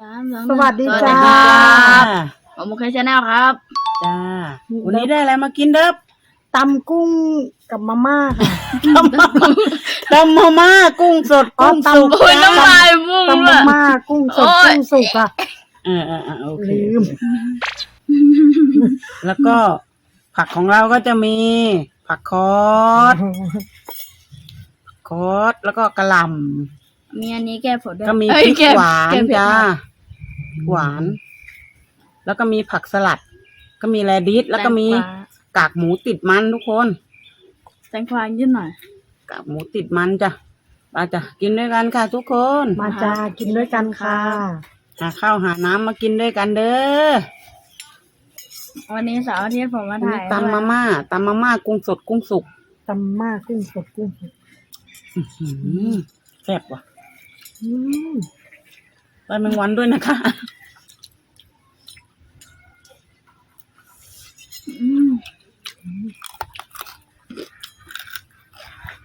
สามสองหสนึ่งวัสดีสวัสจ้าดีครับผมมุกเคชแนลครับ จ้า วันนี้ได้อะไรมากินเด้อตำกุ้งกับมาม่าค่ะ ตำมาตำมาม่ากุ้งสดอ๋อกุ้งตำสุกโอ้ยน้ำลายมุ่งตำเลมาย ม่ากุ้งสดโอ้ย กุ้งสุกอะเออเออเออโอเค ลืมแล้วก็ผักของเราก็จะมี ผักคอสคอสแล้วก็กระหล่มีอันนี้แก้ผลด้วำยก็มีเอ้พยริกแก้หวานแก้เผ็ดจ้า หน่อย หวาน แล้วก็มีผักสลัด ก็มีแรดิสแล้วก็มีแตงกวา กากหมูติดมันทุกคน แตงกวายืดหน่อย กากหมูติดมันจ้ะมาจ้ะกินด้วยกันค่ะทุกคนมาจ้ากินด้วยกันค่ะ หาข้าวหาน้ำมากินด้วยกันเด้อวันนี้เสาร์อาทิตย์ผมมาอันถ่านี้ยตำมาม่าตำมาม่ากุ้งสดกุ้งสุกตำม่ากุ้งสดกุ้งสุกอื้อหือแซ่บว่ะอืม ได้แมงวันด้วยนะคะอืม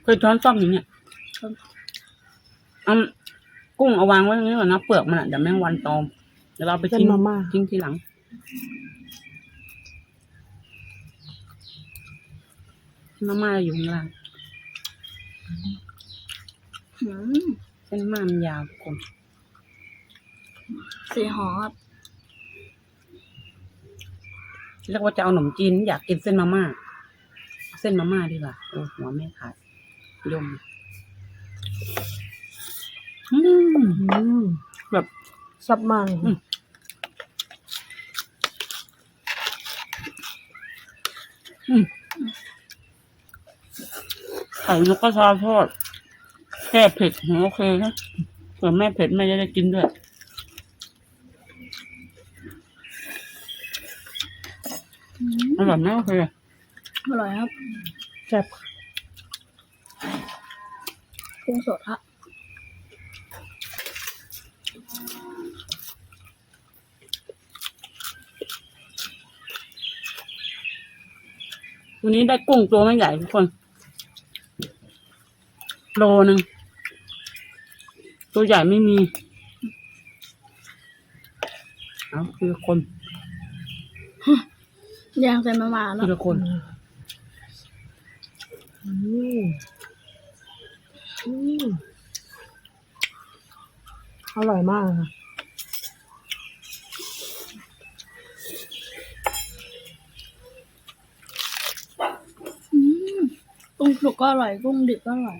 เคยช้อนซ่อมอย่างเนี้ยเอากุ้งเอาวางไว้ตรงนี้ก่อนนะเปลือกมันอะเดี๋ยวแมงวันตอมเดี๋ยวเราไปเป็นทิ้งมาม่าทิ้งทีหลังมาม่าอยู่ข้างล่างอืมเส้นมามันยาวทุกคน สีหอมเรียกว่าจะเอาขนมจีนอยากกินเส้นมาม่าเอาเส้นมาม่าดีกว่าโอ้หัวไม่ขาดยมอืมอืมแบบสับมากอืมไข่นกกระทาทอดแค่เผ็ดหัวโอเคนะส่วนแม่เผ็ดแม่จะได้กินด้วย อร่อยไหมโอเคอร่อยครับแซ่บกุ้งสดครับวันนี้ได้กุ้งตัวไม่ใหญ่ทุกคน โลหนึ่ง ตัวใหญ่ไม่มี เอาคือคน ย่างใส่มาม่าแล้คืวอคนอืมอืมอร่อยมากค่ะอืมกุ้งสุกก็อร่อยกุ้งดิบก็อร่อย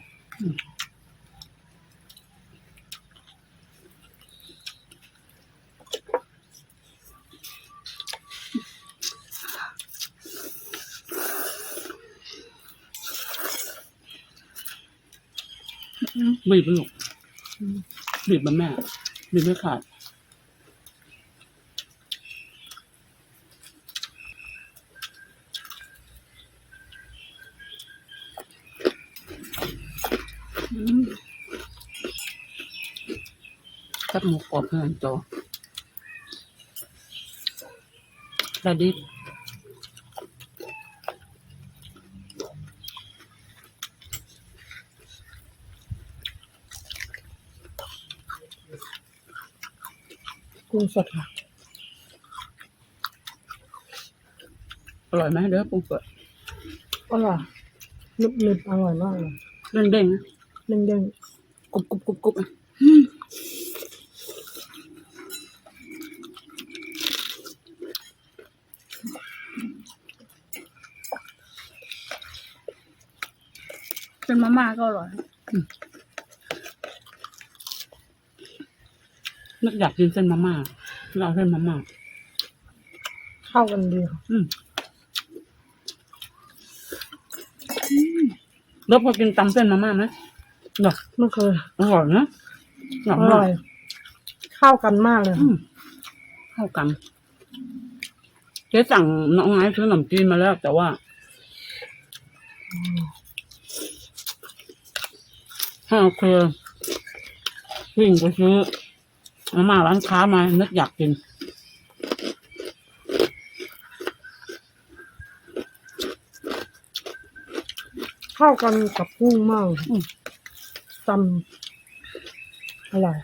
บีบไปลูกบีบมันแม่บีบไม่ขาดกับหมูกรอบเพื่อนโจระดิษ กุ้งสดค่ะ อร่อยไหมเด้อปุ้งเปิดอร่อยนึบๆอร่อยมากเลยเด้งเด้งๆนะเด้งกรุบกรุบกรุบกรุบนะเป็นมาม่าก็อร่อย นึกอยากกินเส้นมาม่าเราเอาเส้นมาม่าๆเข้ากันดีค่ะอืมแล้วพอกินตำเส้นมาม่าไหมเนาะไม่เคยอร่อยนะหอมากร่อย เข้ากันมากเลยอืค่ะมเข้ากันเจ๊สั่งน้องไม้ซื้อขนมจีนมาแล้ว แต่ว่าถ้าโอเควิ่งไปซื้อ มาม่าร้านค้ามานึกอยากกิน เข้ากันกับกุ้งมากอืมตำอร่อย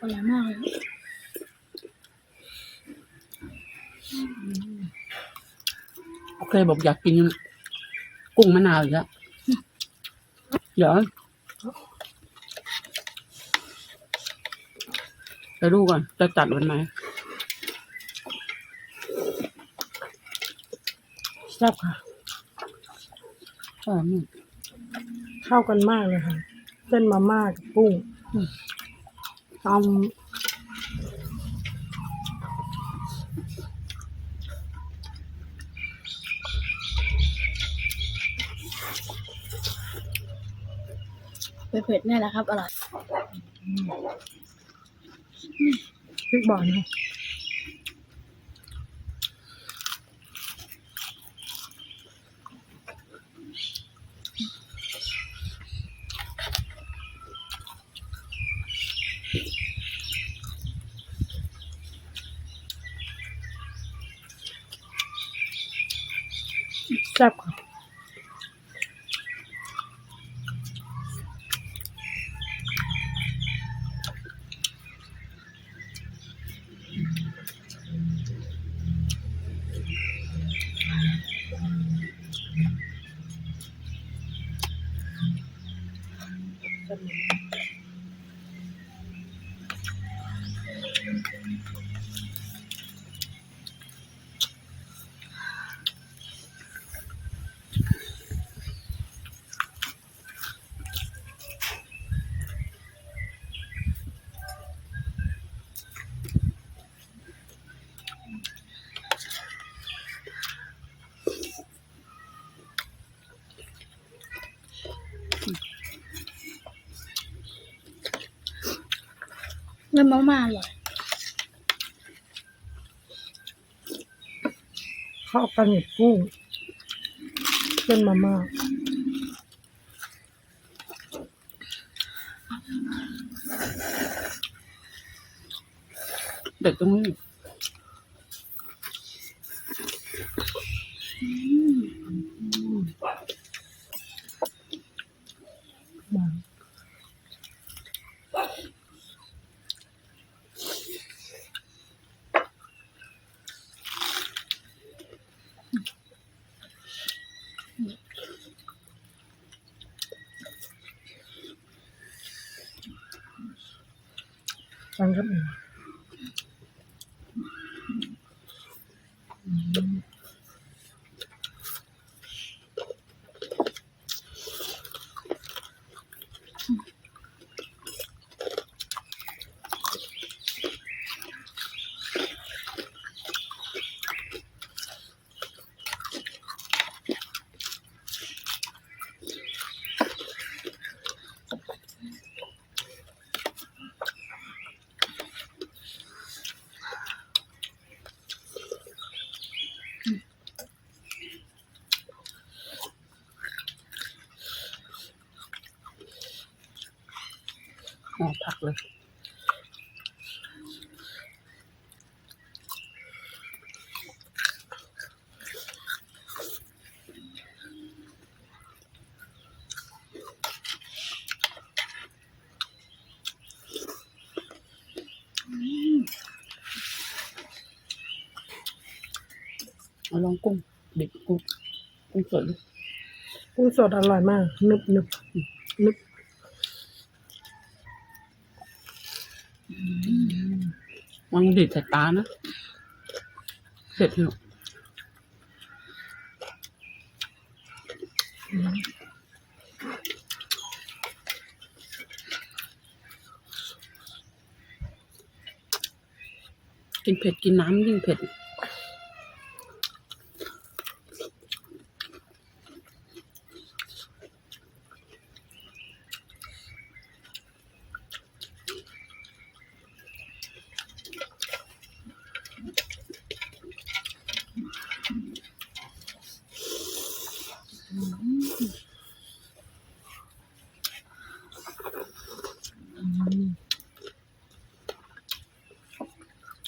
อร่อยมากเลยครับ โอ เคบอกอยากกินกุ้งมะนาวอีกแล้วเดี๋ยวไปดูก่อน จะจัดวันไหนแซ่บค่ะเออนี่เข้ากันมากเลยค่ะ เส้นมาม่ากับกุ้งต เผ็ดๆเนี่แหละครับ อร่อยพริกบ่อนนะแซ่บค่ะ เริ่มมาๆอร่อยเข้ากันกับกุ้งเส้นมาม่าเด็ดตรงนี้ บาง ฟังครับหนึ่งห่ อผักเลยเอาลองกุ้งเด็กกุ้งกุ้งสดดิกุ้งสดอร่อยมากนึบนึบนึบ มันดีดสายตานะเผ็จแล้วกินเผ็ดกินน้ำยิ่งเผ็ด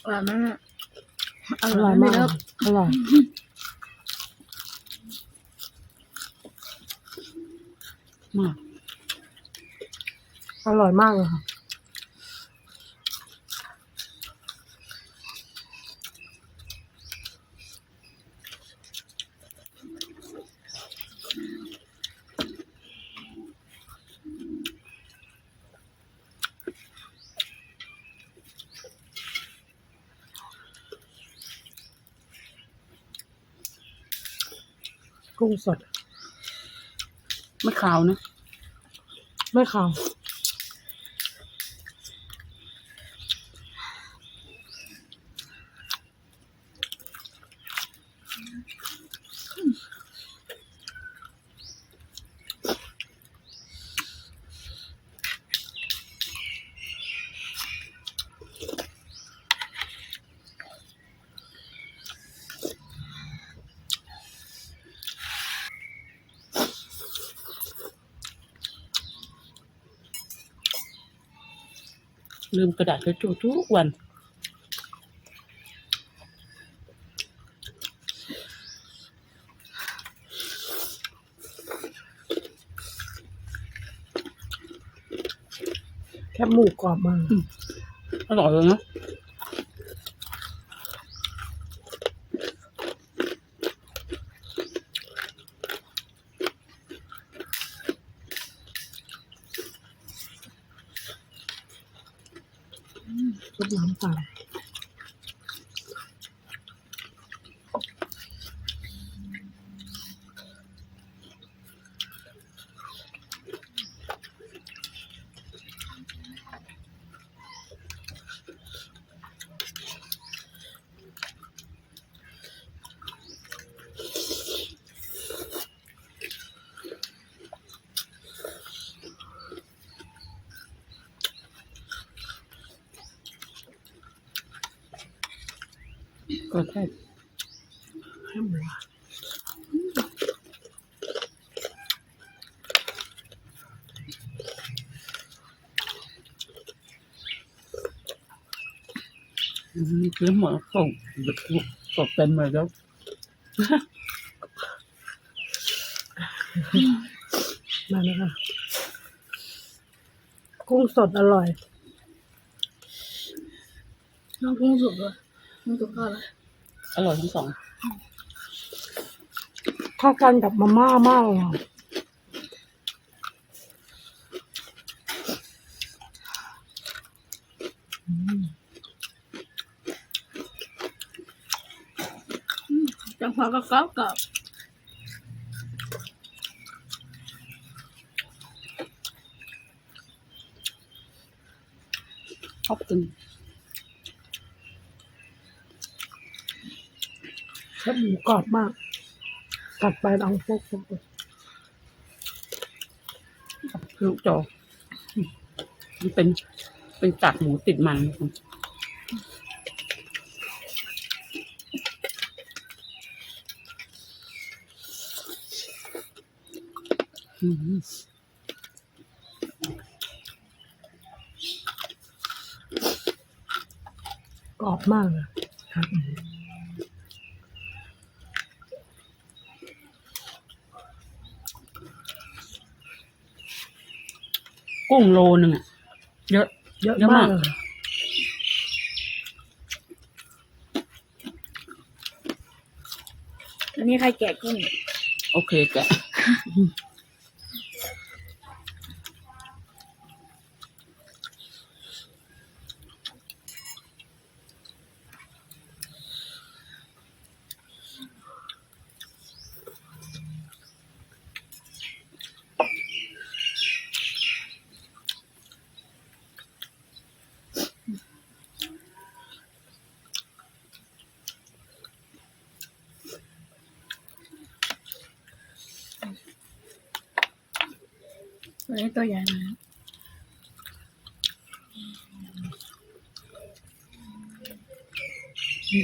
อร่อยมากออร่ร่ออยยไม่มากเลิกอร่อยมากอร่อยมากเลยค่ะ กุ้งสด ไม่ขาวนะ ไม่ขาว ลืมกระดาษทิชชู่ทุกวันแคบหมูกรอบมากอร่อยเลยนะ ซุปน้ำตาล ก็ใช่แคบหมูอืมคือมดส่งสดเต็มเลยแล้วมาแล้วค่ะกุ้งสดอร่อย น้องกุ้งสด้วยกุ้งสุกก็อร่อย อร่อยทั้งสองเข้ากันกับมาม่ามากเลยค่ะจังหวะก็กรอบกรอบชอบกิน แคบหมูกรอบมาก กัดไปดังพวกพวกลูกจออืมมันเป็น เป็นกากหมูติดมันอืมกรอบมากเลยครับ กุ้งโลนึงอะ เยอะเยอะเยอะมามากก เลยอันนี้ใครแกะกุ้งโอเคแกะ อันนี้ตัวใหญ่มาก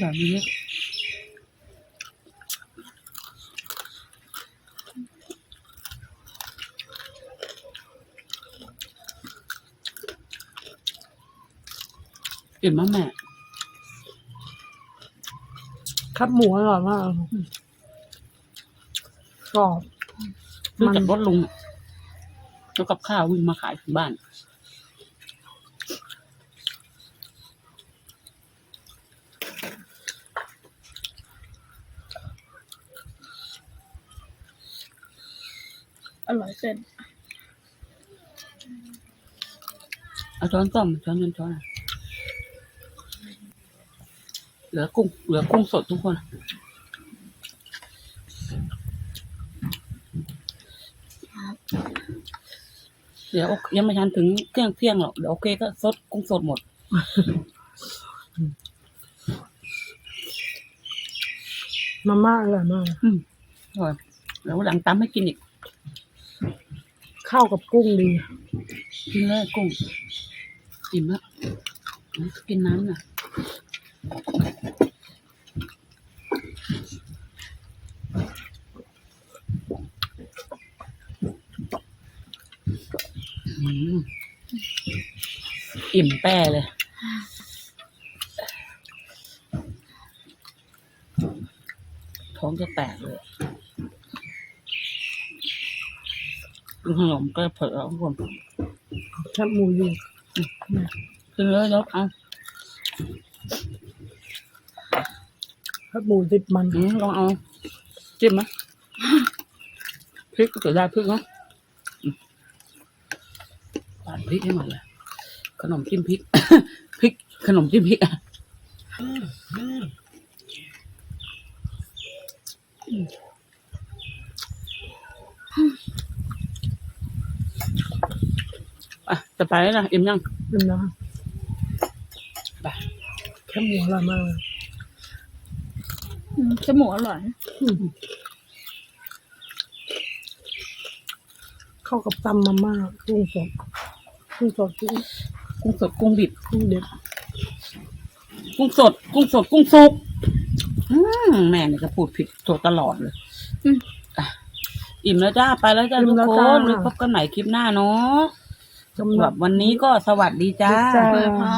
แบบนี้อิ่มมากแม่ครับหมูอร่อยมากกรอบ ซื้อมันจากรถลุงอะ แล้วกับข้าววิ่งมาขายถึงบ้านอร่อยเส้นเอาช้อนส้อมช้อนช้อนช้อนอะเหลือกุ้ง เหลือกุ้งสดทุกคน เดี๋ยวยังไม่ทันถึงเที่ยงเที่ยงหรอกเดี๋ยวโอเคก็สดกุ้งสดหมด มาม่าอร่อยมากอืมอร่อยเดี๋ยววันหลังตำให้กินอีกเข้ากับกุ้งดีกินเลยกุ้งอิ่มแล้วกินน้ำน่ะ อืม อิ่มแป้เลย ท้องจะแตกเลยกินขนมก็เผลอแล้วทุกคนแคบหมูอยู่กินเลยยกเอาแคบหมูติดมันอืมลองเอาจิ้มไหมพริกก็เกิดได้พริกเนาะอืมปาดพริกให้หมดเลย ขนมจิ้มพริก พริก ขนมจิ้มพริกอะอะจะไปแล้วนะอิ่มยังลืมนะไปแคบหมูอร่อยมากเลยอืมเส้นหมูอร่อยอืมเข้ากับตำมาม่ากุ้งสดกุ้งสดกุ้ง กุ้งสดกุ้งดิบกุ้งเด็ดกุ้งสด กุ้งสด กุ้งสุกอืมแม่เนี่ยจะพูดผิดตัวตลอดเลยอืมอะอิ่มแล้วจ้าไปแล้วจ้าทุกคนไว้พบกันใหม่คลิปหน้าเนาะสำหแบรับบวันนี้ก็สวัสดีจ้าจ้าเลยค่ะ